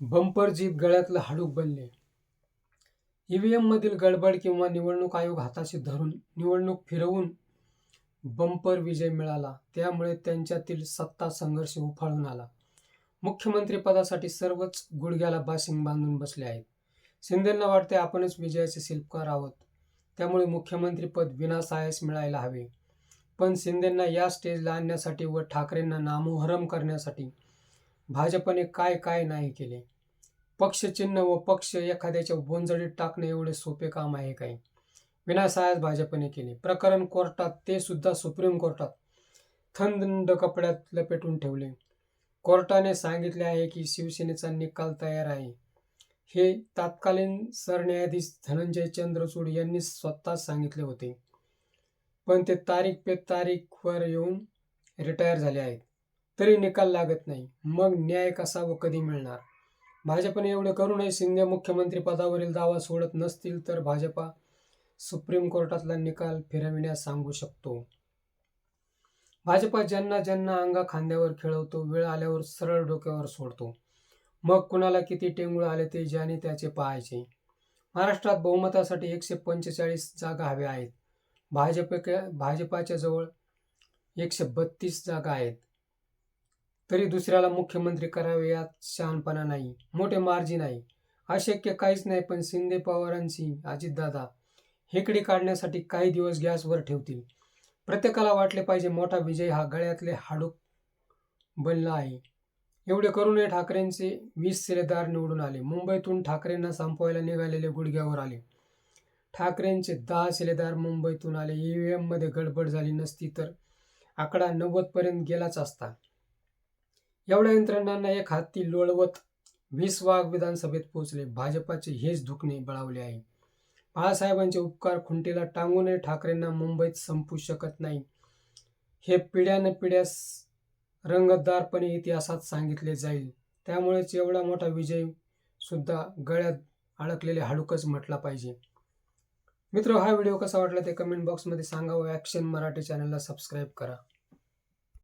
Bumper जीत गळ्यातलं हाडूक बनले. EVM मधील गडबड किंवा निवडणूक आयोग हाताशी धरून निवडणूक फिरवून बंपर विजय मिळाला. त्यामुळे त्यांच्यातील सत्ता संघर्ष उफाळून आला. मुख्यमंत्रीपदासाठी सर्वच गुडघ्याला बाशिंग बांधून बसले आहेत. शिंदेंना वाटते आपणच विजयाचे शिल्पकार आहोत. त्यामुळे मुख्यमंत्रीपद विनासायास मिळायला हवे. पण शिंदेंना या स्टेजला आणण्यासाठी व ठाकरेंना नामोहरम करण्यासाठी भाजपने काय काय नाही केले? पक्षचिन्ह व पक्ष एखाद्याच्या बोंजडीत टाकणे एवढे सोपे काम आहे काय? विनासायास भाजपने केले. प्रकरण कोर्टात ते सुद्धा सुप्रीम कोर्टात थंड कपड्यात लपेटून ठेवले. कोर्टाने सांगितले आहे की शिवसेनेचा निकाल तयार आहे. हे तत्कालीन सरन्यायाधीश धनंजय चंद्रचूड यांनी स्वतः सांगितले होते. पण ते तारीख पे तारीखवर येऊन रिटायर झाले आहेत. तरी निकाल लागत नाही. मग न्याय कसा व कधी मिळणार? भाजपने एवढे करूनही शिंदे मुख्यमंत्री पदावरील दावा सोडत नसतील तर भाजपा सुप्रीम कोर्टातला निकाल फिरविण्यास सांगू शकतो. भाजपा ज्यांना ज्यांना अंगा खांद्यावर खेळवतो वेळ आल्यावर सरळ डोक्यावर सोडतो. मग कुणाला किती टेंगुळ आले ते ज्याने त्याचे पाहायचे? महाराष्ट्रात बहुमतासाठी एकशे पंचेचाळीस जागा हव्या आहेत. भाजप भाजपाच्या जवळ एकशे बत्तीस जागा आहेत. तरी दुसऱ्याला मुख्यमंत्री करावे यात शहाणपणा नाही मोठे मार्जिन आहे. अशक्य काहीच नाही पण शिंदे पवारांची अजितदादा हेकडी काढण्यासाठी काही दिवस गॅसवर ठेवतील. प्रत्येकाला वाटले पाहिजे मोठा विजय हा गळ्यातले हाडूक बनला आहे. एवढे करूनही ठाकरेंचे वीस सिलेदार निवडून आले. मुंबईतून ठाकरेंना संपवायला निघालेले गुडघ्यावर आले. ठाकरेंचे दहा सिलेदार मुंबईतून आले. ईव्हीएम एममध्ये गडबड झाली नसती तर आकडा नव्वदपर्यंत गेलाच असता. एवढ्या यंत्रणांना एक हाती लोळवत वीस वाघ विधानसभेत पोहोचले. भाजपाचे हेच दुखणे बळावले आहे. बाळासाहेबांचे उपकार खुंटीला टांगूनही ठाकरेंना मुंबईत संपू शकत नाही. हे पिढ्यान पिढ्यास रंगतदारपणे इतिहासात सांगितले जाईल. त्यामुळेच एवढा मोठा विजय सुद्धा गळ्यात अडकलेले हाडूकच म्हटला पाहिजे. मित्र हा व्हिडिओ कसा वाटला ते कमेंट बॉक्समध्ये सांगा व ॲक्शन मराठी चॅनलला सबस्क्राईब करा.